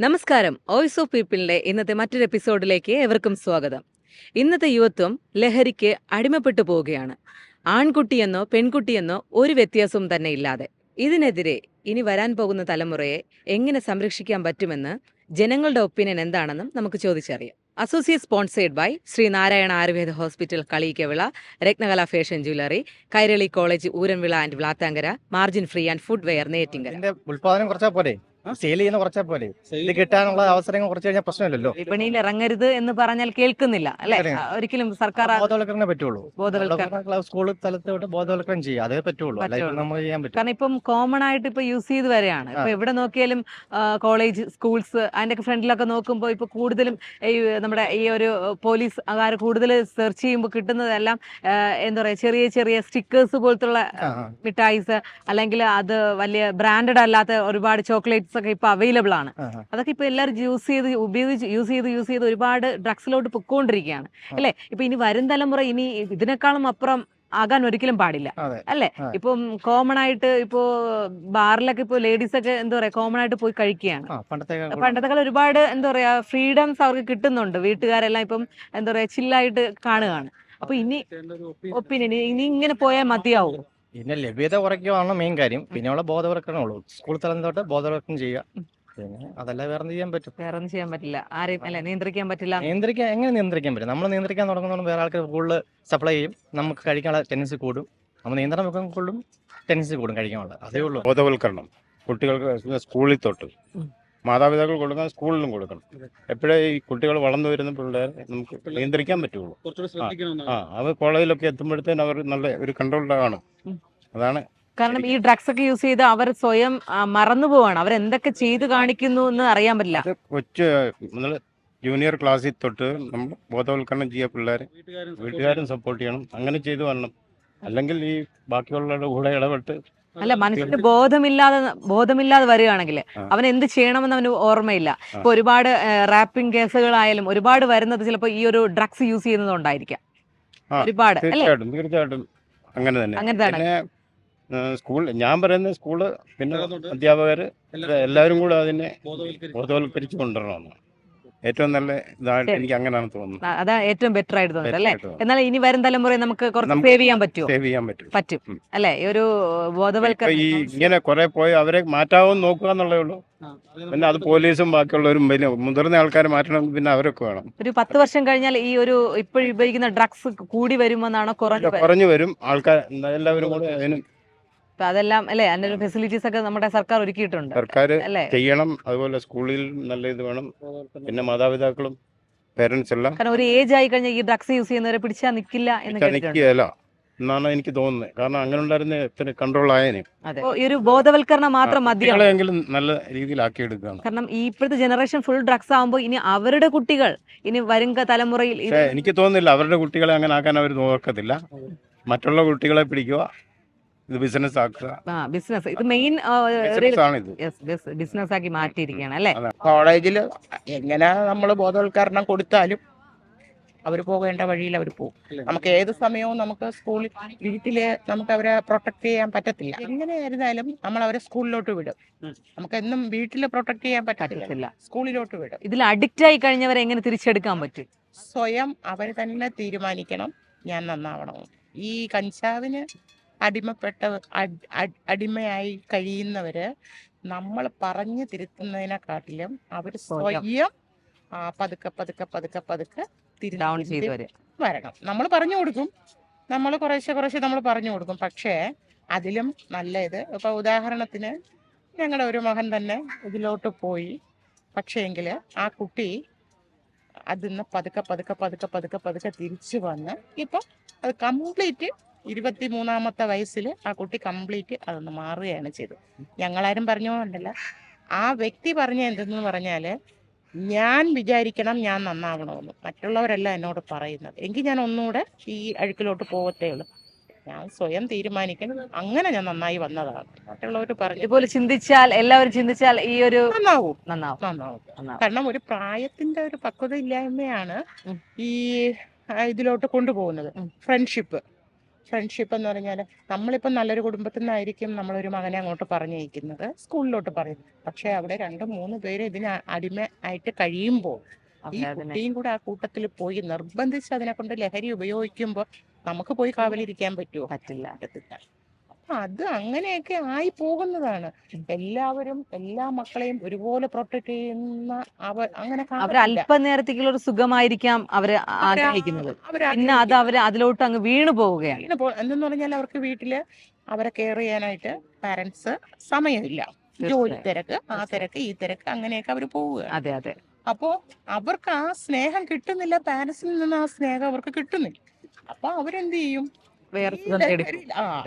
നമസ്കാരം. Voice of പീപ്പിളിന്റെ ഇന്നത്തെ മറ്റൊരു എപ്പിസോഡിലേക്ക് എവർക്കും സ്വാഗതം. ഇന്നത്തെ യുവത്വം ലഹരിക്ക് അടിമപ്പെട്ടു പോവുകയാണ്. ആൺകുട്ടിയെന്നോ പെൺകുട്ടിയെന്നോ ഒരു വ്യത്യാസവും തന്നെ ഇല്ലാതെ. ഇതിനെതിരെ ഇനി വരാൻ പോകുന്ന തലമുറയെ എങ്ങനെ സംരക്ഷിക്കാൻ പറ്റുമെന്ന് ജനങ്ങളുടെ ഒപ്പീനിയൻ എന്താണെന്നും നമുക്ക് ചോദിച്ചറിയാം. Associate sponsored by Shri Narayana Ayurveda Hospital Kaliyikkavila Ratnakala Fashion Jewellery Kairali College Ooranvila and Vlathankara Margin Free and Food Ware Neyyattinkara ഉൽപാദനം കുറച്ചാൽ പോലെ സെയിൽ ചെയ്യുന്ന കുറച്ചാൽ പോലെ ഇത് കിട്ടാനുള്ള അവസരങ്ങൾ കുറച്ച് കഴിഞ്ഞാൽ പ്രശ്നമില്ലല്ലോ. വിപണിയിൽ ഇറങ്ങരുത് എന്ന് പറഞ്ഞാൽ കേൾക്കുന്നില്ല അല്ലെ? ഒരിക്കലും സർക്കാർ ബോധവൽക്കരണം പറ്റുള്ളൂ. ബോധവൽക്കരണം സ്കൂൾ തലത്തോട്ട് ബോധവൽക്കരണം ചെയ്യുക. അതേ പറ്റുള്ളൂ. നമ്മൾ ചെയ്യാൻ പറ്റും കാരണം ഇപ്പം കോമൺ ആയിട്ട് ഇപ്പൊ യൂസ് ചെയ്ത് വരെയാണ്. ഇപ്പൊ എവിടെ നോക്കിയാലും കോളേജ് സ്കൂൾസ് അതിന്റെ ഫ്രണ്ടിലൊക്കെ നോക്കുമ്പോൾ ഇപ്പൊ കൂടുതലും ഈ നമ്മുടെ ഈ ഒരു പോലീസ് ആകാർ കൂടുതൽ സെർച്ച് ചെയ്യുമ്പോൾ കിട്ടുന്നതെല്ലാം എന്താ പറയാ ചെറിയ ചെറിയ സ്റ്റിക്കേഴ്സ് പോലത്തുള്ള. മിഠായിസ് അല്ലെങ്കിൽ അത് വലിയ ബ്രാൻഡഡ് അല്ലാത്ത ഒരുപാട് ചോക്ലേറ്റ്സ് ഒക്കെ ഇപ്പൊ അവൈലബിൾ ആണ്. അതൊക്കെ ഇപ്പൊ എല്ലാവരും യൂസ് ചെയ്ത് ഉപയോഗിച്ച് യൂസ് ചെയ്ത് യൂസ് ചെയ്ത് ഒരുപാട് ഡ്രഗ്സിലോട്ട് പൊക്കോണ്ടിരിക്കുകയാണ് അല്ലെ? ഇപ്പൊ ഇനി വരും തലമുറ ഇനി ഇതിനേക്കാളും അപ്പുറം ആകാൻ ഒരിക്കലും പാടില്ല. അല്ലേ. ഇപ്പം കോമൺ ആയിട്ട് ഇപ്പോ ബാറിലൊക്കെ ഇപ്പോ ലേഡീസ് ഒക്കെ എന്താ പറയാ കോമൺ ആയിട്ട് പോയി കഴിക്കുകയാണ്. പണ്ടത്തെ കാലം ഒരുപാട് എന്താ പറയാ ഫ്രീഡംസ് അവർക്ക് കിട്ടുന്നുണ്ട്. വീട്ടുകാരെല്ലാം ഇപ്പം എന്താ പറയാ ചില്ലായിട്ട് കാണുകയാണ്. അപ്പൊ ഇനി ഒപ്പീനിയൻ ഇനി ഇങ്ങനെ പോയാൽ മതിയാവും? പിന്നെ ലഭ്യത കുറയ്ക്കുകയാണ് മെയിൻ കാര്യം. പിന്നെ അവളെ ബോധവൽക്കരണേ ഉള്ളൂ. സ്കൂൾ തലം തൊട്ട് ബോധവൽക്കരണം ചെയ്യുക. പിന്നെ അതല്ല വേറെ ചെയ്യാൻ പറ്റും? വേറെ ഒന്നും ചെയ്യാൻ പറ്റില്ല. ആരെയും അല്ലെ നിയന്ത്രിക്കാൻ പറ്റില്ല. നിയന്ത്രിക്കാൻ എങ്ങനെ നിയന്ത്രിക്കാൻ പറ്റും? നമ്മൾ നിയന്ത്രിക്കാൻ തുടങ്ങുന്നതുകൊണ്ട് വേറെ ആൾക്ക് കൂടുതൽ സപ്ലൈ ചെയ്യും. നമുക്ക് കഴിക്കാനുള്ള ടെൻഡൻസി കൂടും. നമ്മൾ നിയന്ത്രണം വെക്കാൻ കൂടും ടെൻഡൻസി കൂടും കഴിക്കാനുള്ള. അതേ ഉള്ളൂ. ബോധവൽക്കരണം. കുട്ടികൾക്ക് സ്കൂളിൽ തൊട്ട്. മാതാപിതാക്കൾ കൊടുക്കണം സ്കൂളിലും കൊടുക്കണം. എപ്പോഴേ ഈ കുട്ടികൾ വളർന്നു വരുന്ന പിള്ളേരെ നമുക്ക് നിയന്ത്രിക്കാൻ പറ്റുള്ളൂ. ആ അത് കോളേജിലൊക്കെ എത്തുമ്പോഴത്തേന് അവർ നല്ല ഒരു കൺട്രോളിലാണ് ആണ്. അതാണ് കാരണം ഈ ഡ്രഗ്സ് ഒക്കെ യൂസ് ചെയ്ത് അവർ സ്വയം മറന്നു പോവാണ്. അവർ എന്തൊക്കെ ചെയ്ത് കാണിക്കുന്നു എന്ന് അറിയാൻ പറ്റില്ല. കൊച്ചു നമ്മൾ ജൂനിയർ ക്ലാസ്സിൽ തൊട്ട് നമ്മൾ ബോധവൽക്കരണം ചെയ്യുക പിള്ളേരെ. വീട്ടുകാരും വീട്ടുകാരും സപ്പോർട്ട് ചെയ്യണം. അങ്ങനെ ചെയ്തു വരണം. അല്ലെങ്കിൽ ഈ ബാക്കിയുള്ളവരുടെ കൂടെ ഇടപെട്ട് അല്ല മനസ്സിന് ബോധമില്ലാതെ ബോധമില്ലാതെ വരികയാണെങ്കിൽ. അവൻ എന്ത് ചെയ്യണമെന്ന് അവന് ഓർമ്മയില്ല. ഇപ്പൊ ഒരുപാട് റാപ്പിംഗ് കേസുകളായാലും ഒരുപാട് വരുന്നത് ചിലപ്പോ ഈ ഒരു ഡ്രഗ്സ് യൂസ് ചെയ്യുന്നതുകൊണ്ടായിരിക്കാം ഒരുപാട് അല്ലെ? തീർച്ചയായിട്ടും തീർച്ചയായിട്ടും അങ്ങനെ തന്നെ. പിന്നെ സ്കൂൾ ഞാൻ പറയുന്ന സ്കൂൾ പിന്നെ അധ്യാപകർ എല്ലാവരും കൂടെ അതിനെ ബോധവൽക്കരിച്ച് ബോധവൽക്കരിച്ച് കൊണ്ടുവരണമെന്ന് ഏറ്റവും നല്ല ഇതായിട്ട് എനിക്ക് അങ്ങനെയാണ് തോന്നുന്നത്. അതാ ഏറ്റവും ബെറ്റർ ആയിട്ട് തോന്നുന്നത് അല്ലേ? എന്നാൽ ഇനി വരും തലമുറയെ നമുക്ക് കുറച്ച് സേവ് ചെയ്യാൻ പറ്റുമോ സേവ് ചെയ്യാൻ പറ്റും. പറ്റും. അല്ലെ? ഈ ഒരു ബോധവൽക്കരണം. ഈ ഇങ്ങനെ കുറെ പോയി അവരെ മാറ്റാവും നോക്കുക എന്നുള്ളേ ഉള്ളൂ. പിന്നെ അത് പോലീസും ബാക്കിയുള്ളവരും വലിയ മുതിർന്ന ആൾക്കാർ മാറ്റണം പിന്നെ അവരൊക്കെ വേണം. ഒരു പത്ത് വർഷം കഴിഞ്ഞാൽ ഈ ഒരു ഇപ്പോഴും ഉപയോഗിക്കുന്ന ഡ്രഗ്സ് കൂടി വരുമെന്നാണോ കുറഞ്ഞു കുറഞ്ഞു വരും. ആൾക്കാർ എല്ലാവരും കൂടെ അതിന് അതെല്ലാം അല്ലേ? അതിന്റെ ഫെസിലിറ്റീസ് ഒക്കെ നമ്മുടെ സർക്കാർ ഒരുക്കിയിട്ടുണ്ട്. സർക്കാർ ചെയ്യണം. അതുപോലെ സ്കൂളിൽ നല്ല ഇത് വേണം. പിന്നെ മാതാപിതാക്കളും പേരൻസ് എല്ലാം കാരണം ഒരു ഏജ് ആയി കഴിഞ്ഞാൽ ഈ ഡ്രഗ്സ് യൂസ് ചെയ്യുന്നവരെ പിടിച്ചാൽ നിൽക്കില്ല എന്ന് നിൽക്കുകയല്ല എന്നാണ് എനിക്ക് തോന്നുന്നത്. കാരണം അങ്ങനെ ഉണ്ടായിരുന്ന എത്ര കൺട്രോൾ ആയതിനെ ഈ ഒരു ബോധവൽക്കരണം മാത്രം മതി നല്ല രീതിയിലാക്കി എടുക്കുകയാണ് കാരണം ഈ ഇപ്പോഴത്തെ ജനറേഷൻ ഫുൾ ഡ്രഗ്സ് ആകുമ്പോൾ ഇനി അവരുടെ കുട്ടികൾ ഇനി വരും തലമുറയിൽ എനിക്ക് തോന്നുന്നില്ല അവരുടെ കുട്ടികളെ അങ്ങനെ ആക്കാൻ അവർ നോക്കത്തില്ല. മറ്റുള്ള കുട്ടികളെ പിടിക്കുക. ഇത് ബിസിനസ് ആക്കുക. ആ ബിസിനസ് ഇത് മെയിൻ ബിസിനസ് ആണ് ഇത് ബിസിനസ് ആക്കി മാറ്റിയിരിക്കുകയാണ് അല്ലേ? കോളേജിൽ എങ്ങനെ നമ്മൾ ബോധവൽക്കരണം കൊടുത്താലും അവർ പോകേണ്ട വഴിയിൽ അവർ പോകും. നമുക്ക് ഏത് സമയവും നമുക്ക് സ്കൂളിൽ വീട്ടിൽ നമുക്ക് അവരെ പ്രൊട്ടക്ട് ചെയ്യാൻ പറ്റത്തില്ല. എങ്ങനെയായിരുന്നാലും നമ്മൾ അവരെ സ്കൂളിലോട്ട് വിടും. നമുക്ക് എന്നും വീട്ടിൽ പ്രൊട്ടക്ട് ചെയ്യാൻ പറ്റത്തില്ല. പറ്റത്തില്ല. സ്കൂളിലോട്ട് വിടും. ഇതിൽ അഡിക്റ്റ് ആയി കഴിഞ്ഞവരെ എങ്ങനെ തിരിച്ചെടുക്കാൻ പറ്റും? സ്വയം അവർ തന്നെ തീരുമാനിക്കണം. ഞാൻ നന്നാവണം. ഈ കഞ്ചാവിന് അടിമപ്പെട്ട അട്- അട്- അടിമയായി കഴിയുന്നവര് നമ്മൾ പറഞ്ഞു തിരുത്തുന്നതിനെക്കാട്ടിലും അവർ സ്വയം. പതുക്കെ പതുക്കെ പതുക്കെ പതുക്കെ വരെ. വരണം. നമ്മൾ പറഞ്ഞു കൊടുക്കും. നമ്മൾ കുറേശ്ശെ കുറേശ്ശെ നമ്മൾ പറഞ്ഞു കൊടുക്കും. പക്ഷേ അതിലും നല്ല ഇത്. ഇപ്പൊ ഉദാഹരണത്തിന് ഞങ്ങളുടെ ഒരു മകൻ തന്നെ ഇതിലോട്ട് പോയി. പക്ഷേങ്കിൽ ആ കുട്ടി അതിന്ന് പതുക്കെ പതുക്കെ പതുക്കെ പതുക്കെ പതുക്കെ തിരിച്ചു വന്ന് ഇപ്പം അത് കംപ്ലീറ്റ് ഇരുപത്തി മൂന്നാമത്തെ വയസ്സിൽ ആ കുട്ടി കംപ്ലീറ്റ് അതൊന്ന് മാറുകയാണ് ചെയ്തത്. ഞങ്ങളാരും പറഞ്ഞു കൊണ്ടല്ല ആ വ്യക്തി പറഞ്ഞ എന്തെന്ന് പറഞ്ഞാൽ ഞാൻ വിചാരിക്കണം ഞാൻ നന്നാവണമെന്ന്. മറ്റുള്ളവരല്ല എന്നോട് പറയുന്നത്. എങ്കിൽ ഞാൻ ഒന്നുകൂടെ ഈ അഴുക്കിലോട്ട് പോകത്തേ ഉള്ളൂ. ഞാൻ സ്വയം തീരുമാനിക്കണം അങ്ങനെ ഞാൻ നന്നായി വന്നതാണ്. മറ്റുള്ളവർ പറഞ്ഞു ഇതുപോലെ ചിന്തിച്ചാൽ എല്ലാവരും ചിന്തിച്ചാൽ ഈ ഒരു നന്നാവും. നന്നാവും. നന്നാവും. കാരണം ഒരു പ്രായത്തിന്റെ ഒരു പക്വത ഇല്ലായ്മയാണ്. ഈ ഇതിലോട്ട് കൊണ്ടുപോകുന്നത്. ഫ്രണ്ട്ഷിപ്പ് ഫ്രണ്ട്ഷിപ്പ് എന്ന് പറഞ്ഞാൽ നമ്മളിപ്പം നല്ലൊരു കുടുംബത്തിൽ നിന്നായിരിക്കും നമ്മളൊരു മകനെ അങ്ങോട്ട് പറഞ്ഞയക്കുന്നത് സ്കൂളിലോട്ട് പറയും പക്ഷെ അവിടെ രണ്ട് മൂന്ന് പേര് ഇതിന് അടിമ ആയിട്ട് കഴിയുമ്പോൾ ഈ കുട്ടിയും കൂടെ ആ കൂട്ടത്തിൽ പോയി നിർബന്ധിച്ച് അതിനെ കൊണ്ട് ലഹരി ഉപയോഗിക്കുമ്പോൾ നമുക്ക് പോയി കാവലിരിക്കാൻ പറ്റുമോ പറ്റില്ല. അത് അങ്ങനെയൊക്കെ ആയി പോകുന്നതാണ്. എല്ലാവരും എല്ലാ മക്കളെയും ഒരുപോലെ പ്രൊട്ടക്ട് ചെയ്യുന്ന അവർ അങ്ങനെ അവർ. അല്പനേരത്തേക്കുള്ള ഒരു സുഖമായിരിക്കാം അവർ ആഗ്രഹിക്കുന്നത്. പിന്നെ അത് അവർ അതിലോട്ട് അങ്ങ് വീണു പോവുകയാണ്. എന്തെന്ന് പറഞ്ഞാൽ അവർക്ക് വീട്ടിൽ അവരെ കെയർ ചെയ്യാനായിട്ട് പാരന്റ്സ് സമയമില്ല. ജോലി. തിരക്ക് ആ. തിരക്ക് ഈ തിരക്ക് അങ്ങനെയൊക്കെ അവർ പോവുക അതെ അതെ. അപ്പോ അവർക്ക് ആ സ്നേഹം കിട്ടുന്നില്ല പാരന്റ്സിൽ നിന്ന് ആ സ്നേഹം അവർക്ക് കിട്ടുന്നില്ല. അപ്പൊ അവരെന്ത് ചെയ്യും?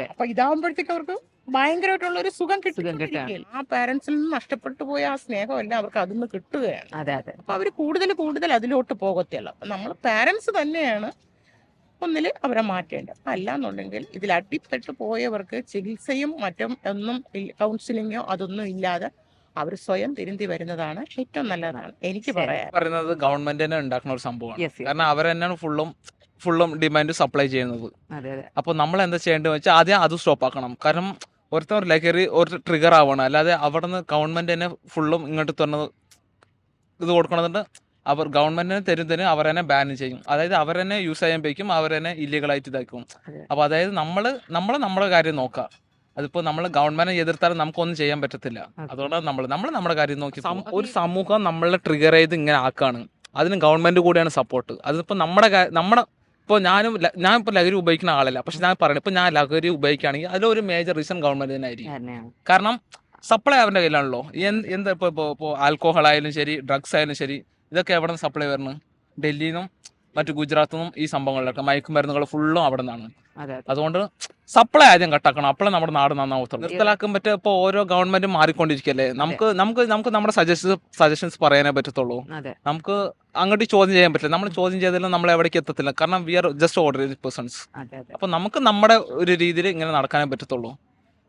അപ്പൊ ഇതാവുമ്പോഴത്തേക്ക് അവർക്ക് ഭയങ്കരമായിട്ടുള്ള ഒരു സുഖം. കിട്ടും ആ പാരന്റ്സിൽ നിന്ന് നഷ്ടപ്പെട്ടു പോയ ആ സ്നേഹമല്ല അവർക്ക് അതിൽ നിന്ന് കിട്ടുകയാണ്. അതെ അതെ. അപ്പൊ അവർ കൂടുതൽ കൂടുതൽ അതിലോട്ട് പോകത്തില്ല നമ്മൾ പാരന്റ്സ് തന്നെയാണ് ഒന്നിൽ അവരെ മാറ്റേണ്ടത്. അല്ലാന്നുണ്ടെങ്കിൽ ഇതിൽ അടിപ്പെട്ട് പോയവർക്ക് ചികിത്സയും മറ്റും ഒന്നും കൗൺസിലിങ്ങോ അതൊന്നും ഇല്ലാതെ അവർ സ്വയം തിരുന്തി വരുന്നതാണ് ഏറ്റവും നല്ലതാണ്. എനിക്ക്. പറയാൻ പറയുന്നത് ഗവൺമെന്റ് തന്നെ ഉണ്ടാക്കുന്ന ഒരു സംഭവമാണ്. കാരണം അവർ തന്നെയാണ് ഫുള്ളും ഫുള്ളും ഡിമാൻഡ് സപ്ലൈ ചെയ്യുന്നത്. അതെ അതെ. അപ്പോൾ നമ്മൾ എന്താ ചെയ്യേണ്ടത് വെച്ചാൽ ആദ്യം അത് സ്റ്റോപ്പ് ആക്കണം. കാരണം ഒരുത്തൻ ഒരു ലഹരി ഒരു ട്രിഗർ ആവണം അല്ലാതെ അവിടെ നിന്ന് ഗവൺമെന്റ് തന്നെ ഫുള്ളും ഇങ്ങോട്ട് തന്നത് ഇത് കൊടുക്കണമെന്നുണ്ട് അവർ ഗവൺമെന്റിന് തരുന്നതിന് അവർ തന്നെ ബാൻ ചെയ്യും. അതായത് അവർ തന്നെ യൂസ് ചെയ്യാൻ വയ്ക്കും അവർ തന്നെ ഇല്ലീഗലായിട്ട് ഇതാക്കും. അപ്പൊ അപ്പോൾ അതായത് നമ്മൾ നമ്മൾ നമ്മുടെ കാര്യം നോക്കുക അതിപ്പോ നമ്മൾ ഗവൺമെന്റ് എതിർത്താലും നമുക്കൊന്നും ചെയ്യാൻ പറ്റത്തില്ല. അതെ. അതുകൊണ്ടാണ് നമ്മൾ നമ്മൾ നമ്മുടെ കാര്യം നോക്കി ഒരു സമൂഹം നമ്മളെ ട്രിഗർ ചെയ്ത് ഇങ്ങനെ ആക്കാണ്. അതിന് ഗവൺമെന്റ് കൂടിയാണ് സപ്പോർട്ട് അതിപ്പോ നമ്മുടെ നമ്മുടെ ഇപ്പോൾ ഞാനും ഞാൻ ഇപ്പോൾ ലഹരി ഉപയോഗിക്കുന്ന ആളല്ല. പക്ഷെ ഞാൻ പറയുന്നത് ഇപ്പോൾ ഞാൻ ലഹരി ഉപയോഗിക്കുകയാണെങ്കിൽ അതിലൊരു മേജർ റീസൺ ഗവൺമെന്റ് തന്നെ ആയിരിക്കും. കാരണം സപ്ലൈ അവരുടെ കയ്യിലാണല്ലോ. എന്താ ഇപ്പോൾ ഇപ്പോൾ ആൽക്കോഹോൾ ആയാലും ശരി ഡ്രഗ്സ് ആയാലും ശരി ഇതൊക്കെ എവിടെ നിന്ന് സപ്ലൈ വരുന്നത് ഡൽഹിയിൽ നിന്നും മറ്റു ഗുജറാത്തിൽ നിന്നും ഈ സംഭവങ്ങളിലൊക്കെ മയക്കുമരുന്നുകൾ ഫുള്ളും അവിടെ നിന്നാണ്. അതെ അതെ. അതുകൊണ്ട് സപ്ലൈ ആദ്യം കട്ടാക്കണം അപ്പോഴേ നമ്മുടെ നാട് നന്നാവത്തുള്ളൂ. നിർത്തലാക്കാൻ പറ്റുക ഇപ്പോൾ ഓരോ ഗവൺമെന്റും മാറിക്കൊണ്ടിരിക്കല്ലേ നമുക്ക് നമുക്ക് നമുക്ക് നമ്മുടെ സജഷൻസ് സജഷൻസ് പറയാനേ പറ്റത്തുള്ളൂ. അതെ. നമുക്ക് അങ്ങോട്ട് ചോദ്യം ചെയ്യാൻ പറ്റില്ല. നമ്മൾ ചോദ്യം ചെയ്താലും നമ്മൾ എവിടേക്ക് എത്തത്തില്ല. കാരണം we are just ordinary persons അതെ അതെ. അപ്പൊ നമുക്ക് നമ്മുടെ ഒരു രീതിയിൽ ഇങ്ങനെ നടക്കാനേ പറ്റത്തുള്ളൂ.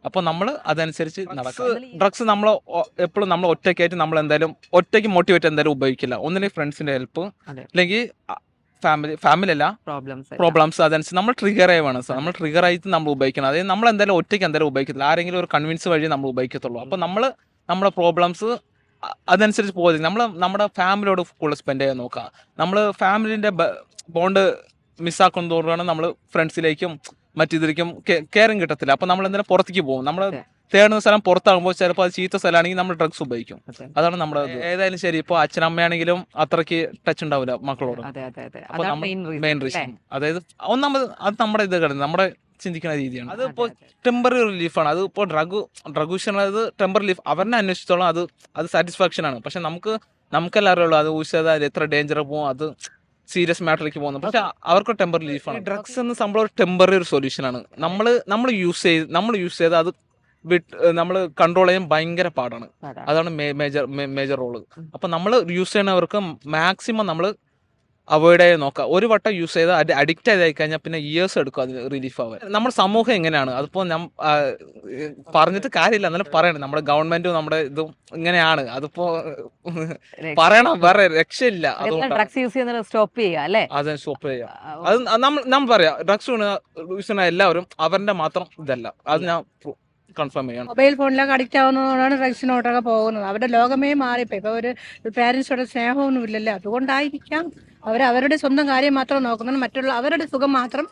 അപ്പൊ നമ്മൾ അതനുസരിച്ച് നടക്കുക ഡ്രഗ്സ് നമ്മൾ എപ്പോഴും നമ്മൾ ഒറ്റയ്ക്കായിട്ട് നമ്മൾ എന്തായാലും ഒറ്റയ്ക്ക് മോട്ടിവേറ്റ് എന്തായാലും ഉപയോഗിക്കില്ല. ഒന്നില്ലെങ്കിൽ ഫ്രണ്ട്സിന്റെ ഹെൽപ്പ്. അല്ലെങ്കിൽ ഫാമിലി ഫാമിലി അല്ല. പ്രോബ്ലംസ് പ്രോബ്ലംസ് അതനുസരിച്ച് നമ്മൾ ട്രിഗർ ആയി വേണം. സാർ നമ്മൾ ട്രിഗർ ആയിട്ട് നമ്മൾ ഉപയോഗിക്കണം. അതായത് നമ്മൾ എന്തായാലും ഒറ്റയ്ക്ക് എന്തായാലും ഉപയോഗിക്കത്തില്ല. ആരെങ്കിലും ഒരു കൺവിൻസ് വഴി നമ്മൾ ഉപയോഗിക്കത്തുള്ളൂ. അപ്പോൾ നമ്മൾ നമ്മുടെ പ്രോബ്ലംസ് അതനുസരിച്ച് പോകുന്നത് നമ്മൾ നമ്മുടെ ഫാമിലിയോട് കൂടുതൽ സ്പെൻഡ് ചെയ്യാൻ നോക്കുക നമ്മൾ ഫാമിലിന്റെ ബോണ്ട് മിസ്സാക്കുന്നതോടാണ് നമ്മൾ ഫ്രണ്ട്സിലേക്കും മറ്റിതിലേക്കും കെയറിങ് കിട്ടത്തില്ല. അപ്പോൾ നമ്മൾ എന്തായാലും പുറത്തേക്ക് പോകും. നമ്മൾ. തേടുന്ന സ്ഥലം പുറത്താകുമ്പോൾ ചിലപ്പോൾ അത് ചീത്ത സ്ഥലമാണെങ്കിൽ നമ്മൾ ഡ്രഗ്സ് ഉപയോഗിക്കും. അതെ. അതാണ് നമ്മുടെ. ഏതായാലും ശരി ഇപ്പോൾ അച്ഛനമ്മയാണെങ്കിലും അത്രയ്ക്ക് ടച്ച് ഉണ്ടാവില്ല മക്കളോട്. മെയിൻ റീസൺ അതായത് ഒന്നാമത് അത് നമ്മുടെ ഇത് കിടന്ന് നമ്മുടെ ചിന്തിക്കുന്ന രീതിയാണ്. അത് ഇപ്പോൾ അതെ, ടെമ്പററി റിലീഫാണ് അത് ഇപ്പോൾ ഡ്രഗ് ഡ്രഗ് യൂസ് അത് ടെമ്പററി റിലീഫ് അവരെ അന്വേഷിച്ചോളം. അത് അത് സാറ്റിസ്ഫാക്ഷൻ ആണ്. പക്ഷെ നമുക്ക് നമുക്കെല്ലാം അറിയുള്ളൂ അത് യൂസ് ചെയ്താൽ അത് എത്ര ഡേഞ്ചർ പോകും. അത് സീരിയസ് മാറ്ററിലേക്ക് പോകുന്നു. പക്ഷെ അവർക്ക് ടെമ്പററി റിലീഫാണ് ഡ്രഗ്സ് എന്ന സംഭവം ഒരു ടെമ്പററി ഒരു സൊല്യൂഷൻ ആണ്. നമ്മൾ നമ്മൾ യൂസ് ചെയ്ത് നമ്മൾ യൂസ് ചെയ്ത് അത് വിട്ട് നമ്മൾ കൺട്രോൾ ചെയ്യാൻ ഭയങ്കര പാടാണ്. അതാണ്. മേജർ മേജർ റോൾ അപ്പൊ നമ്മൾ യൂസ് ചെയ്യുന്നവർക്ക് മാക്സിമം നമ്മൾ അവോയ്ഡ് ചെയ്ത് നോക്കുക ഒരു വട്ടം യൂസ് ചെയ്ത് അത് അഡിക്റ്റ് ആയി കഴിഞ്ഞാൽ പിന്നെ ഇയേഴ്സ് എടുക്കും അതിന് റിലീഫ് ആവാൻ. നമ്മുടെ സമൂഹം എങ്ങനെയാണ്? അതിപ്പോ ഞാൻ പറഞ്ഞിട്ട് കാര്യമില്ല. എന്നാലും പറയണം. നമ്മുടെ ഗവൺമെന്റും നമ്മുടെ ഇതും ഇങ്ങനെയാണ്. അതിപ്പോ പറയണം. വേറെ രക്ഷയില്ല. ഡ്രഗ്സ് യൂസ് ചെയ്യുന്നത് സ്റ്റോപ്പ് ചെയ്യുക അല്ലേ? അത് സ്റ്റോപ്പ് ചെയ്യാം ആ, അത് നമ്മൾ നമ്മൾ പറയാം. ഡ്രഗ്സ് യൂസ് ചെയ്യുന്ന എല്ലാവരും അവരുടെ മാത്രം ഇതല്ല. അത് ഞാൻ കൺഫേം ചെയ്യണം. മൊബൈൽ ഫോണിലൊക്കെ അഡിക്റ്റ് ആവുന്നതുകൊണ്ടാണ് ഡ്രഗ്സിനോട്ടൊക്കെ പോകുന്നത്. അവരുടെ ലോകമേ മാറിപ്പോ ഇപ്പൊ ഒരു പാരന്റ്സോടെ സ്നേഹമൊന്നും ഇല്ലല്ലോ. അതുകൊണ്ടായിരിക്കാം അവർ അവരുടെ സ്വന്തം കാര്യം മാത്രം നോക്കുന്നത്. മറ്റുള്ള അവരുടെ സുഖം മാത്രം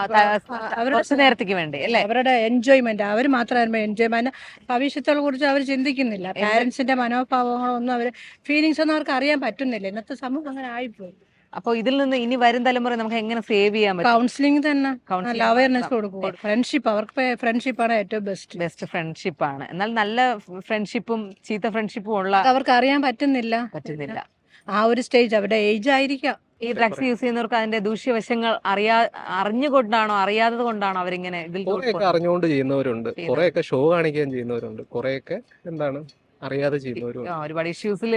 അവരുടെ കുറച്ച് നേരത്തേക്ക് വേണ്ടി അല്ലേ? അവരുടെ എൻജോയ്മെന്റ് അവർ മാത്രമായിരുന്നു എൻജോയ്മെന്റ് ഭവിഷ്യത്തുകളെ കുറിച്ച് അവർ ചിന്തിക്കുന്നില്ല. പാരന്റ്സിന്റെ മനോഭാവങ്ങളൊന്നും അവർ ഫീലിങ്സ് ഒന്നും അവർക്ക് അറിയാൻ പറ്റുന്നില്ല. ഇന്നത്തെ സമൂഹം അങ്ങനെ ആയിപ്പോയി. അപ്പൊ ഇതിൽ നിന്ന് ഇനി വരും തലമുറ നമുക്ക് എങ്ങനെ സേവ് ചെയ്യാൻ പറ്റും? കൗൺസിലിംഗ് തന്നെ. Counselling നല്ല അവയർനെസ് കൊടുക്കുക. ഫ്രണ്ട്ഷിപ്പ് അവർക്ക് ഫ്രണ്ട്ഷിപ്പ് ആണ് ഏറ്റവും ബെസ്റ്റ് ബെസ്റ്റ് ഫ്രണ്ട്ഷിപ്പ് ആണ്. എന്നാൽ നല്ല ഫ്രണ്ട്ഷിപ്പും ചീത്ത ഫ്രണ്ട്ഷിപ്പും ഉള്ള അവർക്ക് അറിയാൻ പറ്റുന്നില്ല. പറ്റുന്നില്ല. ആ ഒരു സ്റ്റേജ് അവരുടെ ഏജ് ആയിരിക്കാം. ഈ ഡ്രഗ്സ് യൂസ് ചെയ്യുന്നവർക്ക് അതിന്റെ ദൂഷ്യവശങ്ങൾ അറിയാ അറിഞ്ഞുകൊണ്ടാണോ അറിയാത്തത് കൊണ്ടാണോ അവരിങ്ങനെ ഇതിൽ കുറെയൊക്കെ അറിഞ്ഞുകൊണ്ട് ചെയ്യുന്നവരുണ്ട്. കുറെയൊക്കെ ഷോ കാണിക്കാൻ ചെയ്യുന്നവരുണ്ട്. കുറെയൊക്കെ എന്താണ്? അറിയാതെ ചെയ്യുന്നവരും ഒരുപാട് ഇഷ്യൂസിൽ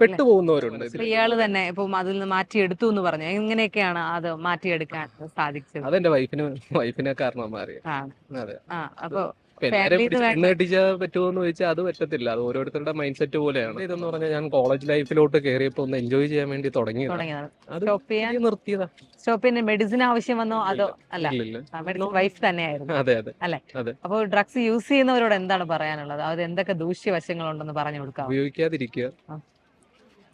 പെട്ടുപോകുന്നവരുണ്ട് ഇയാൾ തന്നെ ഇപ്പം അതിൽ നിന്ന് മാറ്റിയെടുത്തു എന്ന് പറഞ്ഞു. എങ്ങനെയൊക്കെയാണ് അത് മാറ്റിയെടുക്കാൻ സാധിച്ചത്. അതെന്റെ വൈഫിന് വൈഫിനെ കാരണം മാറിയ ആ അതെ അപ്പൊ പെണ്ണ് കെട്ടിച്ചാൽ പറ്റുമോ എന്ന് ചോദിച്ചാൽ അത് പറ്റത്തില്ല. അത് ഓരോരുത്തരുടെ മൈൻഡ് സെറ്റ് പോലെയാണ്. ഇതെന്ന് പറഞ്ഞാൽ ഞാൻ കോളേജ് ലൈഫിലോട്ട് കയറിയപ്പോ ഒന്ന് എൻജോയ് ചെയ്യാൻ വേണ്ടി തുടങ്ങിയതാണ്. നിർത്തിയതാ. സ്റ്റോപ്പ് മെഡിസിൻ ആവശ്യം വന്നോ അതോ അല്ല വൈഫ് തന്നെയായിരുന്നു. അതെ അതെ അപ്പോൾ ഡ്രഗ്സ് യൂസ് ചെയ്യുന്നവരോട് എന്താണ് പറയാനുള്ളത്? അത് എന്തൊക്കെ ദൂഷ്യവശങ്ങളുണ്ടെന്ന് പറഞ്ഞു കൊടുക്കാം. ഉപയോഗിക്കാതിരിക്കുക.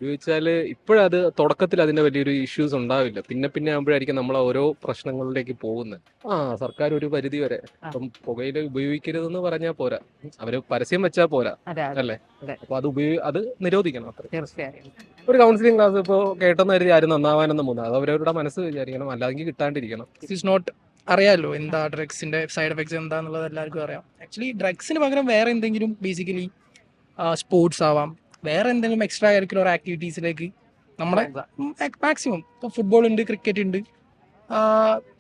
ആ. ഉപയോഗിച്ചാൽ ഇപ്പോഴത് തുടക്കത്തിൽ അതിന്റെ വലിയൊരു ഇഷ്യൂസ് ഉണ്ടാവില്ല. പിന്നെ പിന്നെ ആകുമ്പോഴായിരിക്കും നമ്മൾ ഓരോ പ്രശ്നങ്ങളിലേക്ക് പോകുന്നത് ആ സർക്കാർ ഒരു പരിധി വരെ അപ്പം ഇപ്പം പുകയില ഉപയോഗിക്കരുതെന്ന് പറഞ്ഞാൽ പോരാ. അവർ പരസ്യം വെച്ചാൽ പോരാ. അല്ലേ. അപ്പൊ അത് ഉപയോഗി അത് നിരോധിക്കണം അത്ര. തീർച്ചയായും. ഒരു കൗൺസിലിംഗ് ക്ലാസ് ഇപ്പോൾ കേട്ടെന്ന് കരുതി ആരും നന്നാവാനൊന്നും പോകുന്നത് അത് അവരവരുടെ മനസ്സ് വിചാരിക്കണം. അല്ലെങ്കിൽ കിട്ടാണ്ടിരിക്കണം. ഇസ് നോട്ട് അറിയാലോ എന്താ ഡ്രഗ്സിന്റെ സൈഡ് എഫക്ട്സ് എന്താന്നുള്ളത് എല്ലാവർക്കും അറിയാം. ആക്ച്വലി ഡ്രഗ്സിന് പകരം വേറെ എന്തെങ്കിലും ബേസിക്കലി സ്പോർട്സ് ആവാം. വേറെ എന്തെങ്കിലും എക്സ്ട്രാ കരിക്കുലർ ആക്ടിവിറ്റീസിലേക്ക് നമ്മുടെ മാക്സിമം ഇപ്പോൾ ഫുട്ബോൾ ഉണ്ട് ക്രിക്കറ്റ് ഉണ്ട്.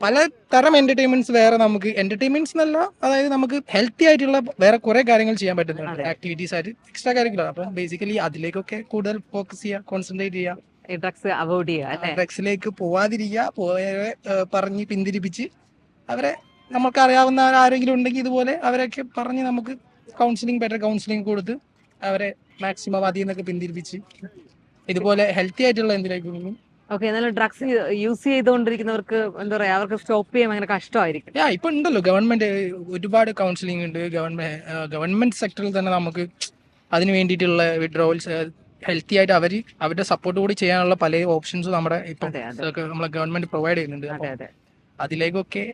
പല തരം എന്റർടൈൻമെന്റ്സ് വേറെ നമുക്ക്. എന്റർടൈൻമെന്റ്സ് എന്നല്ല അതായത് നമുക്ക് ഹെൽത്തി ആയിട്ടുള്ള വേറെ കുറെ കാര്യങ്ങൾ ചെയ്യാൻ പറ്റുന്നുണ്ട്. ആക്ടിവിറ്റീസ് ആയിട്ട് എക്സ്ട്രാ കരിക്കുലർ അപ്പൊ ബേസിക്കലി അതിലേക്കൊക്കെ കൂടുതൽ ഫോക്കസ് ചെയ്യുക കോൺസെൻട്രേറ്റ് ചെയ്യുക. ഡ്രഗ്സ് അവോയ്ഡ് ചെയ്യുക ഡ്രഗ്സിലേക്ക് പോവാതിരിക്കുക പോയവരെ പറഞ്ഞ് പിന്തിരിപ്പിച്ച് അവരെ നമുക്ക് അറിയാവുന്ന ആരെങ്കിലും ഉണ്ടെങ്കിൽ ഇതുപോലെ അവരൊക്കെ പറഞ്ഞ് നമുക്ക് കൗൺസിലിംഗ് ബെറ്റർ കൗൺസിലിംഗ് കൊടുത്ത് അവരെ മാക്സിമം അതിൽ നിന്നൊക്കെ പിന്തിരിപ്പിച്ച് ഇതുപോലെ ഹെൽത്തി ആയിട്ടുള്ള എന്തിനായിരിക്കും ഓക്കെ എന്നാൽ ഡ്രഗ്സ് യൂസ് ചെയ്തുകൊണ്ടിരിക്കുന്നവർക്ക് എന്താ പറയാ അവർക്ക് സ്റ്റോപ്പ് ചെയ്യാൻ ഭയങ്കര കഷ്ടമായിരിക്കും. യാ ഇപ്പൊ ഉണ്ടല്ലോ ഗവൺമെന്റ് ഒരുപാട് കൗൺസിലിംഗ് ഉണ്ട്. ഗവൺമെന്റ് ഗവൺമെന്റ് സെക്ടറിൽ തന്നെ നമുക്ക് അതിന് വേണ്ടിയിട്ടുള്ള വിഡ്രോവൽസ് ഹെൽത്തി ആയിട്ട് അവർ അവരുടെ സപ്പോർട്ട് കൂടി ചെയ്യാനുള്ള പല ഓപ്ഷൻസും നമ്മുടെ ഇപ്പൊ നമ്മളെ ഗവൺമെന്റ് പ്രൊവൈഡ് ചെയ്യുന്നുണ്ട്. അതെ അതെ. അതിലേക്കൊക്കെ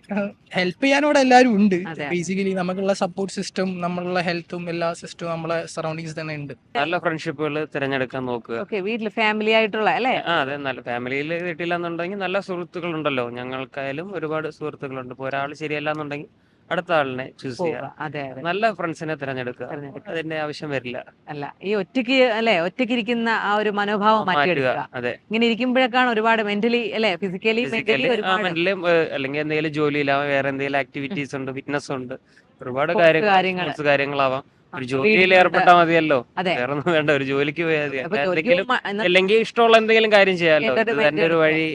ഹെൽപ്പ് ചെയ്യാനോടെ എല്ലാവരും ഉണ്ട്. ബേസിക്കലി നമുക്കുള്ള സപ്പോർട്ട് സിസ്റ്റം നമ്മളുള്ള ഹെൽത്തും എല്ലാ സിസ്റ്റവും നമ്മളെ സറൗണ്ടിങ്സ് തന്നെ ഉണ്ട്. നല്ല ഫ്രണ്ട്ഷിപ്പുകൾ തിരഞ്ഞെടുക്കാൻ നോക്കുക. വീട്ടിൽ വീട്ടിൽ ഫാമിലി ആയിട്ടുള്ള അല്ലേ? അതെ നല്ല ഫാമിലിയിൽ കിട്ടില്ല എന്നുണ്ടെങ്കിൽ നല്ല സുഹൃത്തുക്കൾ ഉണ്ടല്ലോ ഞങ്ങൾക്കായാലും ഒരുപാട് സുഹൃത്തുക്കളുണ്ട്. ഇപ്പോൾ ഒരാൾ ശരിയല്ല എന്നുണ്ടെങ്കിൽ അടുത്ത ആളിനെ ചൂസ് ചെയ്യുക അതെ അതെ. നല്ല ഫ്രണ്ട്സിനെ തിരഞ്ഞെടുക്കുക. അതിന്റെ ആവശ്യം വരില്ല. അല്ല ഈ ഒറ്റയ്ക്ക് അല്ലെ ഒറ്റയ്ക്ക് ഇരിക്കുന്ന ആ ഒരു മനോഭാവം മാറ്റിയെടുക്കുക. അതെ. ഇങ്ങനെ ഇരിക്കുമ്പോഴേക്കാണ് ഒരുപാട് മെന്റലി അല്ലെ ഫിസിക്കലി മെന്റലി അല്ലെങ്കിൽ എന്തെങ്കിലും ജോലിയിലാവാം വേറെ എന്തെങ്കിലും ആക്ടിവിറ്റീസ് ഉണ്ട് ഫിറ്റ്നസ് ഉണ്ട് ഒരുപാട് കാര്യങ്ങൾ കാര്യങ്ങൾ. കാര്യങ്ങളാവാം. ഒരു ജോലിയിൽ ഏർപ്പെട്ടാൽ മതിയല്ലോ. വേണ്ട ഒരു ജോലിക്ക് പോയാൽ അല്ലെങ്കിൽ ഇഷ്ടമുള്ള എന്തെങ്കിലും കാര്യം ചെയ്യാമല്ലോ ഇത് തന്നെ ഒരു വഴി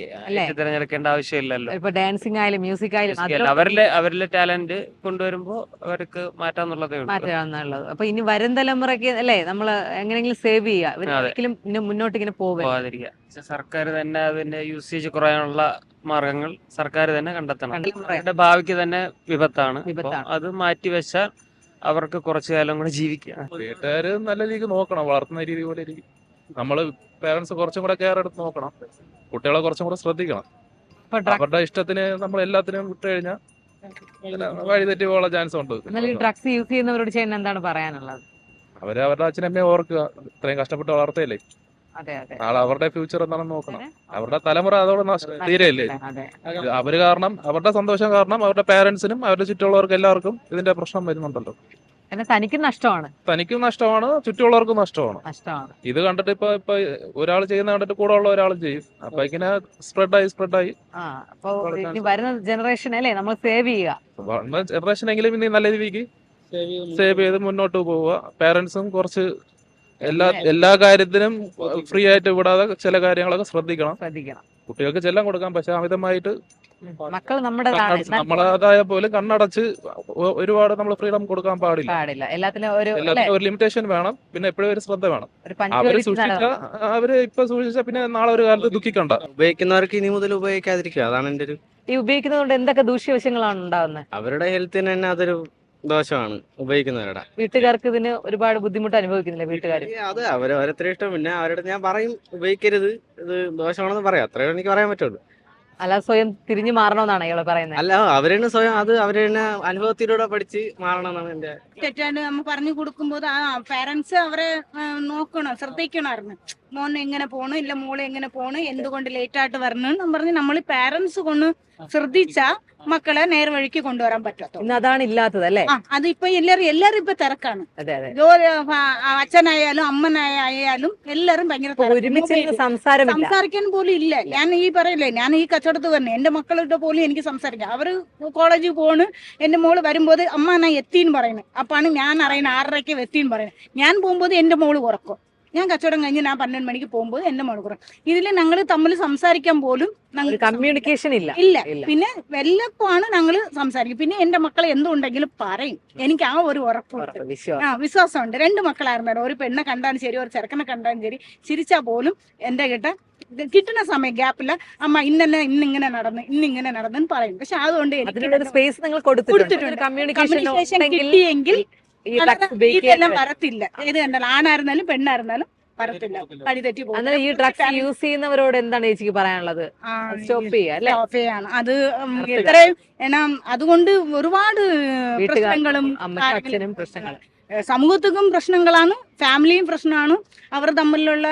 തിരഞ്ഞെടുക്കേണ്ട ആവശ്യമില്ലല്ലോ. ഇപ്പൊ ഡാൻസിങ് ആയാലും മ്യൂസിക് ആയാലും. അവരിലെ അവരിലെ ടാലന്റ് കൊണ്ടുവരുമ്പോ അവർക്ക് മാറ്റാന്നുള്ളതേ ഉള്ളൂ. മാറ്റാന്നുള്ളത്. അപ്പൊ ഇനി വരും തലമുറയ്ക്ക് അല്ലേ നമ്മൾ എങ്ങനെയെങ്കിലും സേവ് ചെയ്യുക ഒരിക്കലും മുന്നോട്ട് ഇങ്ങനെ പോവാതിരിക്കുക. സർക്കാർ തന്നെ അതിന്റെ യൂസേജ് കുറയാനുള്ള മാർഗങ്ങൾ സർക്കാർ തന്നെ കണ്ടെത്തണം. അവരുടെ ഭാവിക്ക് തന്നെ വിപത്താണ്. അത് മാറ്റി വെച്ചാൽ അവർക്ക് കുറച്ചു കാലം കൂടെ ജീവിക്കാം വീട്ടുകാര് നല്ല രീതിക്ക് നോക്കണം വളർത്തുന്ന രീതി പോലെ ഇരിക്കും. നമ്മൾ പേരൻസ് കുറച്ചും കൂടെ കെയർ എടുത്ത് നോക്കണം. കുട്ടികളെ കുറച്ചും കൂടെ ശ്രദ്ധിക്കണം. അവരുടെ ഇഷ്ടത്തിന് നമ്മൾ എല്ലാത്തിനും വിട്ടു കഴിഞ്ഞാൽ വഴിതെറ്റി പോകാനുള്ള ചാൻസ് ഉണ്ട്. എന്നാൽ ഈ ഡ്രഗ്സ് യൂസ് ചെയ്യുന്നവരോട് ചെയ്യുന്ന എന്താണ് പറയാനുള്ളത്? അവർ അവരുടെ അച്ഛനമ്മയെ ഓർക്കുക ഇത്രയും കഷ്ടപ്പെട്ട് വളർത്തയല്ലേ. നാളെ അവരുടെ ഫ്യൂച്ചർ എന്താണെന്ന് നോക്കണം. അവരുടെ തലമുറ അതോടെ തീരെയല്ലേ? അതെ അവർ കാരണം അവരുടെ സന്തോഷം കാരണം അവരുടെ പേരൻസിനും അവരുടെ ചുറ്റുമുള്ളവർക്ക് എല്ലാവർക്കും ഇതിന്റെ പ്രശ്നം വരുന്നുണ്ടല്ലോ. തനിക്കും തനിക്ക് നഷ്ടമാണ്. തനിക്കും നഷ്ടമാണ് ചുറ്റുമുള്ളവർക്കും നഷ്ടമാണ്. നഷ്ടമാണ്. ഇത് കണ്ടിട്ട് ഇപ്പൊ ഇപ്പൊ ഒരാൾ ചെയ്യുന്ന കണ്ടിട്ട് കൂടെ ഉള്ള ഒരാളും ചെയ്യും. അപ്പൊ ഇങ്ങനെ സ്പ്രെഡായി സ്പ്രെഡായി ആ അപ്പൊ വളരെ വരുന്ന ജനറേഷൻ അല്ലേ നമ്മൾ സേവ് ചെയ്യുക. ജനറേഷൻ എങ്കിലും ഇനി നല്ല രീതിക്ക് സേവ് ചെയ്ത് മുന്നോട്ട് പോവുക. പേരൻസും കുറച്ച് എല്ലാ എല്ലാ കാര്യത്തിനും ഫ്രീ ആയിട്ട് വിടാതെ ചില കാര്യങ്ങളൊക്കെ ശ്രദ്ധിക്കണം. ശ്രദ്ധിക്കണം. കുട്ടികൾക്ക് ചെല്ലം കൊടുക്കാം പക്ഷെ അമിതമായിട്ട് മക്കൾ നമ്മുടെ നമ്മളതായ പോലെ കണ്ണടച്ച് ഒരുപാട് നമ്മൾ ഫ്രീഡം കൊടുക്കാൻ പാടില്ല. പാടില്ല. എല്ലാത്തിനും ഒരു ഒരു ലിമിറ്റേഷൻ വേണം. പിന്നെ എപ്പോഴും ഒരു ശ്രദ്ധ വേണം. അവർ സൂക്ഷിച്ച അവർ ഇപ്പൊ സൂക്ഷിച്ച പിന്നെ നാളെ ഒരു കാലത്ത് ദുഃഖിക്കണ്ട. ഉപയോഗിക്കുന്നവർക്ക് ഇനി മുതൽ ഉപയോഗിക്കാതിരിക്കുക. അതാണ് എന്റെ ഒരു ഈ ഉപയോഗിക്കുന്നതുകൊണ്ട് എന്തൊക്കെ ദൂഷ്യവശങ്ങളാണ് ഉണ്ടാവുന്നത് അവരുടെ ഹെൽത്തിന് തന്നെ അതൊരു ദോഷമാണ് ഉപയോഗിക്കുന്നവരുടെ വീട്ടുകാർക്ക് ഇതിന് ഒരുപാട് ബുദ്ധിമുട്ട് അനുഭവിക്കുന്നില്ല വീട്ടുകാർ അത് അവർ ഓരോരുത്തരും ഇഷ്ടം. പിന്നെ അവരുടെ ഞാൻ പറയും ഉപയോഗിക്കരുത്. ഇത് ദോഷമാണെന്ന് പറയാം. അത്രേ എനിക്ക് പറയാൻ പറ്റുള്ളൂ. അല്ല സ്വയം തിരിഞ്ഞു മാറണമെന്നാണ് ഇയാൾ പറയുന്നത് അല്ല അവരെന്നെ സ്വയം അത് അവരെന്നെ അനുഭവത്തിലൂടെ പഠിച്ച് മാറണമെന്നാണ് എന്റെ തെറ്റാണ്ട് നമ്മൾ പറഞ്ഞു കൊടുക്കുമ്പോൾ ആ പാരന്റ്സ് അവരെ നോക്കണം ശ്രദ്ധിക്കണമായിരുന്നു. മോൻ എങ്ങനെ പോണു ഇല്ല മോൾ എങ്ങനെ പോണു എന്തുകൊണ്ട് ലേറ്റ് ആയിട്ട് വരണം എന്ന് പറഞ്ഞ് നമ്മൾ പേരൻസ് കൊണ്ട് ശ്രദ്ധിച്ചാ മക്കളെ നേർവഴിക്ക് കൊണ്ടുവരാൻ പറ്റത്തുള്ളൂ. ഇന്ന് അതാണ് ഇല്ലാത്തത് അല്ലേ? അത് അതിപ്പോ എല്ലാരും എല്ലാരും ഇപ്പൊ തിരക്കാണ്. ജോലി അച്ഛനായാലും അമ്മനായാലും എല്ലാരും ഭയങ്കര ഒരുമിച്ച് സംസാരിക്കാൻ പോലും ഇല്ല. ഞാൻ ഈ പറയില്ലേ ഞാൻ ഈ കച്ചവടത്ത് തന്നെ. എന്റെ മക്കളുടെ പോലും എനിക്ക് സംസാരിക്കാം അവർ കോളേജിൽ പോണ് എന്റെ മോൾ വരുമ്പോൾ അമ്മ ഞാൻ എത്തിന്ന് പറയുന്നത് അപ്പാണ് ഞാൻ അറിയുന്നത് ആറരയ്ക്ക് എത്തിന്ന് പറയുന്നത് ഞാൻ പോകുമ്പോൾ എന്റെ മോൾ ഉറക്കും. ഞാൻ കച്ചവടം കഴിഞ്ഞ് ഞാൻ പന്ത്രണ്ട് മണിക്ക് പോകുമ്പോൾ എന്റെ മോൾ കുറയും ഇതിൽ ഞങ്ങൾ തമ്മിൽ സംസാരിക്കാൻ പോലും ഞങ്ങൾ കമ്മ്യൂണിക്കേഷൻ ഇല്ല. ഇല്ല. പിന്നെ വല്ലപ്പോഴാണ് ഞങ്ങൾ സംസാരിക്കും. പിന്നെ എന്റെ മക്കൾ എന്തുണ്ടെങ്കിലും പറയും. എനിക്ക് ആ ഒരു ഉറപ്പുണ്ട്. ആ വിശ്വാസമുണ്ട്. രണ്ട് മക്കളായിരുന്നു ഒരു പെണ്ണെ കണ്ടാലും ശരി ഒരു ചെറുക്കനെ കണ്ടാലും ശരി. ചിരിച്ചാ പോലും എന്റെ കിട്ട കിട്ടുന്ന സമയം ഗ്യാപ്പില്ല അമ്മ ഇന്നെ ഇന്നിങ്ങനെ നടന്ന് ഇന്നിങ്ങനെ നടന്നെന്ന് പറയും. പക്ഷെ അതുകൊണ്ട് എനിക്ക് സ്പേസ് നിങ്ങൾ കൊടുത്തിട്ടുണ്ട്. കമ്മ്യൂണിക്കേഷൻ കിട്ടിയെങ്കിൽ ഈ ഡ്രഗ്സ് ഇതെല്ലാം വരത്തില്ല. ഏത് കണ്ടാലും ആണായിരുന്നാലും പെണ്ണായിരുന്നാലും വരത്തില്ല. വഴി തെറ്റി പോകും അന്നേരം ഈ ഡ്രഗ്സ് യൂസ് ചെയ്യുന്നവരോട് എന്താണ് ചേച്ചിക്ക് പറയാനുള്ളത്? സ്റ്റോപ്പ് ചെയ്യുക അല്ലെ? സ്റ്റോപ്പേയാണ് അത്. എത്രയും എന്നാ അതുകൊണ്ട് ഒരുപാട് പ്രശ്നങ്ങളും അച്ഛനും പ്രശ്നങ്ങൾ ഏഹ് സമൂഹത്തിനും പ്രശ്നങ്ങളാണ് ഫാമിലിയും പ്രശ്നമാണ് അവർ തമ്മിലുള്ള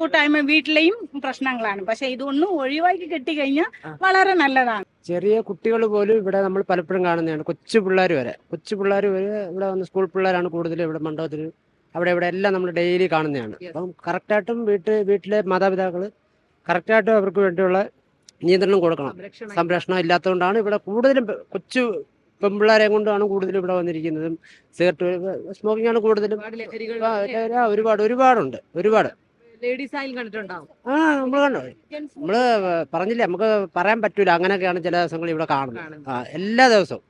കൂട്ടായ്മ വീട്ടിലെയും പ്രശ്നങ്ങളാണ്. പക്ഷെ ഇതൊന്നും ഒഴിവാക്കി കെട്ടിക്കഴിഞ്ഞാൽ. വളരെ നല്ലതാണ്. ചെറിയ കുട്ടികൾ പോലും ഇവിടെ നമ്മൾ പലപ്പോഴും കാണുന്നതാണ്. കൊച്ചു പിള്ളേർ വരെ. കൊച്ചു പിള്ളേർ വരെ ഇവിടെ വന്ന് സ്കൂൾ പിള്ളേരാണ് കൂടുതലും ഇവിടെ മണ്ഡപത്തിൽ. അവിടെ ഇവിടെ എല്ലാം നമ്മൾ ഡെയിലി കാണുന്നതാണ്. അപ്പം കറക്റ്റായിട്ടും വീട്ട് വീട്ടിലെ മാതാപിതാക്കൾ കറക്റ്റായിട്ടും അവർക്ക് വേണ്ടിയുള്ള നിയന്ത്രണം കൊടുക്കണം. സംരക്ഷണം ഇല്ലാത്തതുകൊണ്ടാണ് ഇവിടെ കൂടുതലും കൊച്ചു പെൺപിള്ളേരെ കൊണ്ടാണ് കൂടുതലും ഇവിടെ വന്നിരിക്കുന്നതും. സിഗരറ്റ് സ്മോക്കിംഗ് ആണ് കൂടുതലും. ഒരുപാട് ആ, ഒരുപാടുണ്ട് ഒരുപാട്. ലേഡീസ് ആയാലും കണ്ടിട്ടുണ്ടാവും. ആ നമ്മൾ കണ്ടോ. നമ്മൾ പറഞ്ഞില്ലേ നമുക്ക് പറയാൻ പറ്റൂല. അങ്ങനെയൊക്കെയാണ് ചില ദിവസങ്ങൾ ഇവിടെ കാണുന്നത്. ആ എല്ലാ ദിവസവും.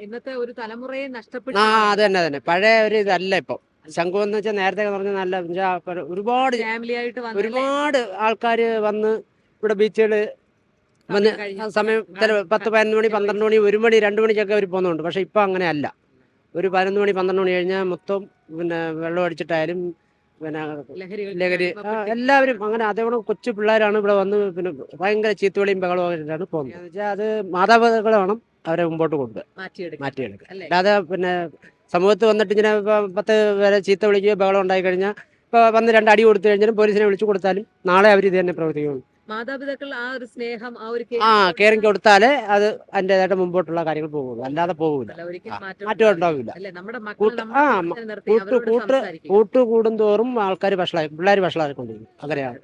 ഇന്നത്തെ ഒരു തലമുറയെ നഷ്ടപ്പെട്ടു. ആ അത് തന്നെ തന്നെ. പഴയ ഒരു ഇതല്ല ഇപ്പം. ശംഖു എന്ന് വെച്ചാൽ നേരത്തെ പറഞ്ഞ നല്ല എന്ന് വെച്ചാ പല- ഒരുപാട് ഫാമിലി ആയിട്ട്? ഒരുപാട് ആൾക്കാർ വന്ന് ഇവിടെ ബീച്ചുകൾ വന്ന് സമയം ചില പത്ത് പതിനൊന്ന് മണി പന്ത്രണ്ട് മണി ഒരു മണി രണ്ട് മണിക്കൊക്കെ അവർ പോകുന്നുണ്ട് പക്ഷെ ഇപ്പം അങ്ങനെ അല്ല. ഒരു പതിനൊന്ന് മണി പന്ത്രണ്ട് മണി കഴിഞ്ഞാൽ മൊത്തം പിന്നെ വെള്ളം അടിച്ചിട്ടായാലും പിന്നെ ലഹരി എല്ലാവരും അങ്ങനെ അതേപോലെ കൊച്ചു പിള്ളേരാണ് ഇവിടെ വന്ന് പിന്നെ ഭയങ്കര ചീത്തുവിളിയും ബഹളവും ആയിട്ടാണ് പോകുന്നത് വെച്ചാൽ അത് മാതാപിതാക്കൾ വേണം അവരെ മുമ്പോട്ട് മാറ്റിയെടുക്കും മാറ്റിയെടുക്കുക അല്ലേ? അല്ലാതെ പിന്നെ സമൂഹത്ത് വന്നിട്ട് ഇങ്ങനെ പത്ത് പേരെ ചീത്ത വിളിക്കുകയോ ബഹളം ഉണ്ടായി കഴിഞ്ഞാൽ ഇപ്പോൾ വന്ന് രണ്ട് അടി കൊടുത്തു കഴിഞ്ഞാലും പോലീസിനെ വിളിച്ചു കൊടുത്താലും നാളെ അവർ ഇത് തന്നെ പ്രവർത്തിക്കുള്ളൂ മാതാപിതാക്കൾ ആ ഒരു സ്നേഹം ആ ഒരു ആ കെയറിങ് കൊടുത്താലേ അത് അതിൻ്റെതായിട്ട് മുമ്പോട്ടുള്ള കാര്യങ്ങൾ പോകുള്ളൂ അല്ലാതെ പോകില്ല അല്ല, ഒരിക്കലും ആ, മാറ്റം മാറ്റം ഉണ്ടാവില്ല അല്ലെ നമ്മുടെ മക്കൾ കൂട്ട്- നമ്മുടെ ആ, മനസ്സിനെ നിർത്തി കൂട്ട് അവരോട് കൂട്ട് സംസാരിക്കുക. കൂട്ട് കൂടുന്തോറും ആൾക്കാർ വഷളായി പിള്ളേർ വഷളായിക്കൊണ്ടിരിക്കും അങ്ങനെയാണ്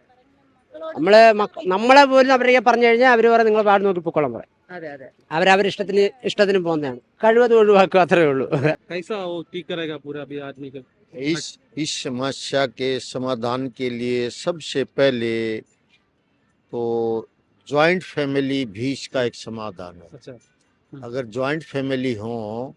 നമ്മളെ മക്ക നമ്മളെ പോലും അവരെ പറഞ്ഞു കഴിഞ്ഞാൽ അവർ പറയും നിങ്ങൾ പാട് നോക്കി പൊക്കോളം പറയും അതെ അതെ അവരവർ ഇഷ്ടത്തിന് ഇഷ്ടത്തിന് പോകുന്നതാണ് കഴിവതും ഒഴിവാക്കുക അത്രേ ഉള്ളൂ कैसा वो ठीक करेगा पूरा भी आदमी का इस इस समस्या के समाधान के लिए सबसे पहले तो ज्वाइंट फैमिली भी इसका एक समाधान है। अच्छा अगर ज्वाइंट फैमिली हो।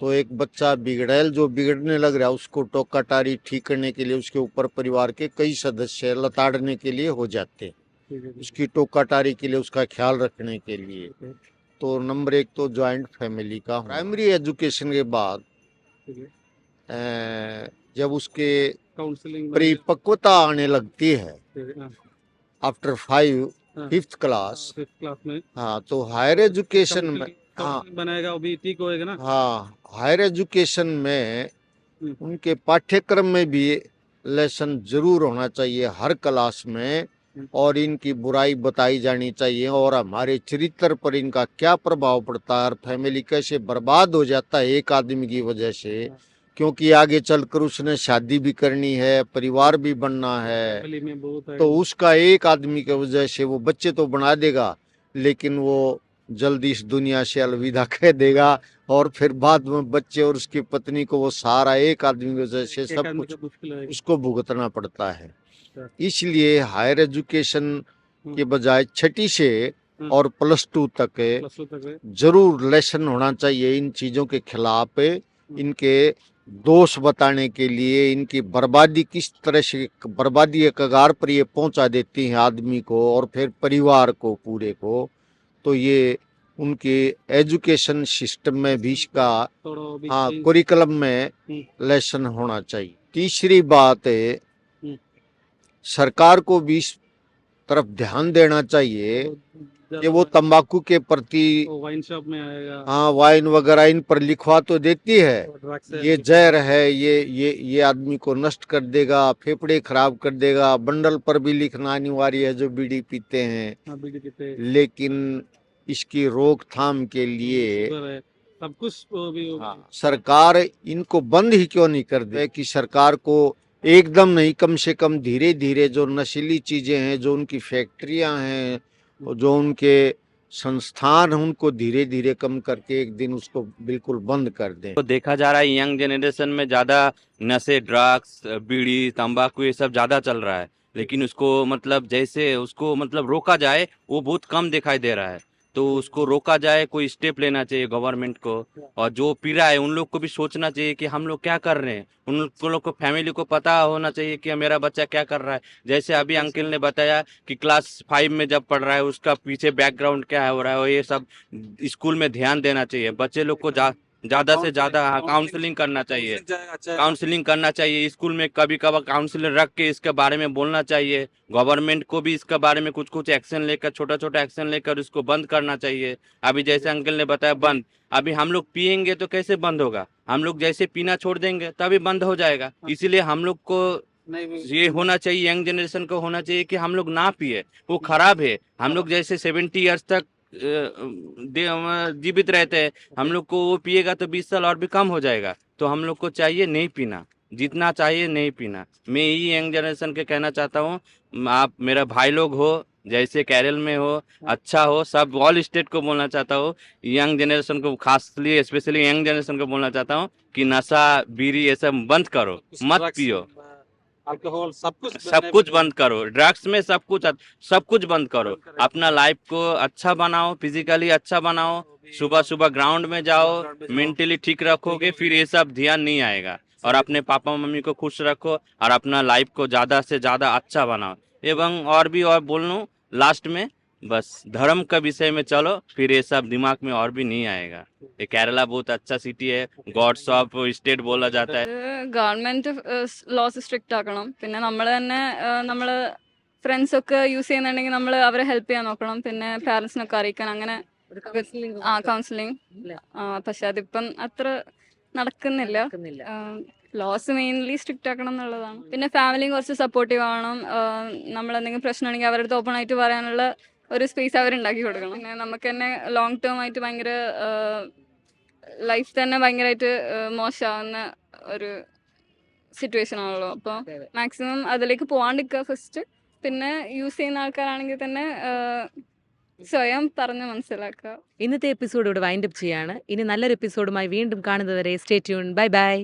तो एक बच्चा बिगड़ैल जो बिगड़ने लग रहा है उसको टोका टारी ठीक करने के लिए उसके ऊपर परिवार के कई सदस्य लताड़ने के लिए हो जाते हैं। उसकी टोका टारी के लिए उसका ख्याल रखने के लिए। तो नंबर एक तो ज्वाइंट फैमिली का प्राइमरी एजुकेशन के बाद जब उसके परिपक्वता आने लगती हाँ। After five. Fifth class fifth class में हाँ तो हायर एजुकेशन में हाँ बनाएगा वो भी ठीक होएगा ना हाँ हायर एजुकेशन में हम्म। उनके पाठ्यक्रम में भी लेसन ज़रूर होना चाहिए हर क्लास में हम्म। और इनकी बुराई बताई जानी चाहिए और हमारे चरित्र पर इनका क्या प्रभाव पड़ता है और फैमिली कैसे बर्बाद हो जाता है एक आदमी की वजह से हाँ। क्योंकि आगे चलकर उसने शादी भी करनी है परिवार भी बनना है तो उसका एक आदमी की वजह से वो बच्चे तो बना देगा लेकिन वो जल्दी इस दुनिया से अलविदा कह देगा और फिर बाद में बच्चे और उसकी पत्नी को वो सारा एक आदमी की वजह से सब कुछ उसको भुगतना पड़ता है अच्छा। इसलिए हायर एजुकेशन हम्म। के बजाय छठी से हम्म। और प्लस टू तक ज़रूर लेसन होना चाहिए इन चीज़ों के खिलाफ इनके दोष बताने के लिए इनकी बर्बादी किस तरह से बर्बादी कगार पर ये पहुँचा देती हैं आदमी को और फिर परिवार को पूरे को तो ये उनके एजुकेशन सिस्टम में भी इसका हाँ कुरिकुलम में हम्म। लेसन होना चाहिए तीसरी बात है हम्म। सरकार को भी इस तरफ़ ध्यान देना चाहिए कि वो तंबाकू के प्रति वाइन शॉप में आएगा। हाँ वाइन वगैरह इन पर लिखवा तो देती है। ये जहर है ये ये ये आदमी को नष्ट कर देगा फेफड़े खराब कर देगा। बंडल पर भी लिखना अनिवार्य है जो बीड़ी पीते हैं। हाँ, बीड़ी पीते हैं, लेकिन इसकी रोकथाम के लिए सब कुछ भी हाँ, सरकार इनको बंद ही क्यों नहीं कर दे? कि सरकार को एकदम नहीं कम से कम धीरे धीरे जो नशीली चीज़ें हैं जो उनकी फैक्ट्रियाँ हैं और जो उनके संस्थान उनको धीरे धीरे कम करके एक दिन उसको बिल्कुल बंद कर दें। तो देखा जा रहा है, यंग जनरेशन में ज़्यादा नशे, ड्रग्स, बीड़ी, तंबाकू, ये सब ज़्यादा चल रहा है। लेकिन उसको मतलब जैसे उसको मतलब रोका जाए, वो बहुत कम दिखाई दे रहा है। तो उसको रोका जाए कोई स्टेप लेना चाहिए गवर्नमेंट को। और जो पीड़ा है उन लोग को भी सोचना चाहिए कि हम लोग क्या कर रहे हैं। उन लोग को फैमिली को पता होना चाहिए कि मेरा बच्चा क्या कर रहा है। जैसे अभी अंकिल ने बताया कि क्लास फाइव में जब पढ़ रहा है उसका पीछे बैकग्राउंड क्या हो रहा है और ये सब स्कूल में ध्यान देना चाहिए। बच्चे लोग को जा ज़्यादा से ज़्यादा काउंसलिंग करना चाहिए। काउंसलिंग करना चाहिए स्कूल में कभी कभार काउंसलर रख के इसके बारे में बोलना चाहिए। गवर्नमेंट को भी इसके बारे में कुछ कुछ एक्शन लेकर छोटा छोटा एक्शन लेकर इसको बंद करना चाहिए। अभी जैसे अंकल ने बताया बंद। अभी हम लोग पियेंगे तो कैसे बंद होगा? हम लोग जैसे पीना छोड़ देंगे तभी बंद हो जाएगा। इसीलिए हम लोग को ये होना चाहिए यंग जनरेशन को होना चाहिए कि हम लोग ना पिए। वो खराब है। हम लोग जैसे सेवेंटी ईयर्स तक जीवित रहते हैं। हम लोग को वो पिएगा तो बीस साल और भी कम हो जाएगा। तो हम लोग को चाहिए नहीं पीना। जितना चाहिए नहीं पीना। मैं यही यंग जनरेशन के कहना चाहता हूँ आप मेरा भाई लोग हो जैसे केरल में हो अच्छा हो सब ऑल स्टेट को बोलना चाहता हूँ। यंग जनरेशन को खासली स्पेशली यंग जनरेशन को बोलना चाहता हूँ कि नशा बीड़ी ये सब बंद करो मत पियो। अल्कोहल सब कुछ सब कुछ बंद करो ड्रग्स में सब कुछ सब कुछ बंद करो। अपना लाइफ को अच्छा बनाओ फिजिकली अच्छा बनाओ सुबह सुबह ग्राउंड में जाओ मेंटली ठीक रखोगे फिर ये सब ध्यान नहीं आएगा। और अपने पापा मम्मी को खुश रखो और अपना लाइफ को ज़्यादा से ज़्यादा अच्छा बनाओ। एवं और भी और बोल लूँ लास्ट में बस धर्म का विषय में चलो फिर ये सब दिमाग में और भी नहीं आएगा ये केरला बहुत अच्छा सिटी है गॉड्स ऑफ स्टेट बोला जाता है ഗവൺമെന്റ് ലോസ് സ്ട്രിക്റ്റ് ആക്കണം പിന്നെ നമ്മൾ തന്നെ നമ്മൾ ഫ്രണ്ട്സ് ഒക്കെ യൂസ് ചെയ്യുന്നുണ്ടെങ്കിൽ നമ്മൾ അവരെ ഹെൽപ്പ് ചെയ്യാൻ നോക്കണം പിന്നെ പാരന്റ്സിനൊക്കെ അറിയിക്കാൻ അങ്ങനെ ഒരു counselling ആ കൗൺസിലിംഗ് ഇല്ല. പക്ഷെ അതിപ്പം അത്ര നടക്കുന്നില്ല നടക്കുന്നില്ല. ലോസ് മെയിൻലി സ്ട്രിക്റ്റ് ആക്കണം എന്നുള്ളതാണ് പിന്നെ ഫാമിലിയും കുറച്ച് സപ്പോർട്ടീവ് ആവണം നമ്മൾ എന്തെങ്കിലും പ്രശ്നമാണെങ്കിൽ അവരുടെ അടുത്ത് ഓപ്പൺ ആയിട്ട് പറയാനുള്ള ഒരു സ്പേസ് അവർ ഉണ്ടാക്കി കൊടുക്കണം. പിന്നെ നമുക്ക് തന്നെ ലോങ് ടേം ആയിട്ട് ഭയങ്കര ലൈഫ് തന്നെ ഭയങ്കരമായിട്ട് മോശമാവുന്ന ഒരു സിറ്റുവേഷൻ ആണല്ലോ. അപ്പോൾ. മാക്സിമം അതിലേക്ക് പോവാണ്ടിരിക്കുക ഫസ്റ്റ് പിന്നെ യൂസ് ചെയ്യുന്ന ആൾക്കാരാണെങ്കിൽ തന്നെ സ്വയം പറഞ്ഞ് മനസ്സിലാക്കുക ഇന്നത്തെ എപ്പിസോഡ് ഇവിടെ വൈൻഡപ്പ് ചെയ്യാണ്. ഇനി നല്ലൊരു എപ്പിസോഡുമായി വീണ്ടും കാണുന്നതുവരെ സ്റ്റേ ട്യൂൺ ബൈ ബൈ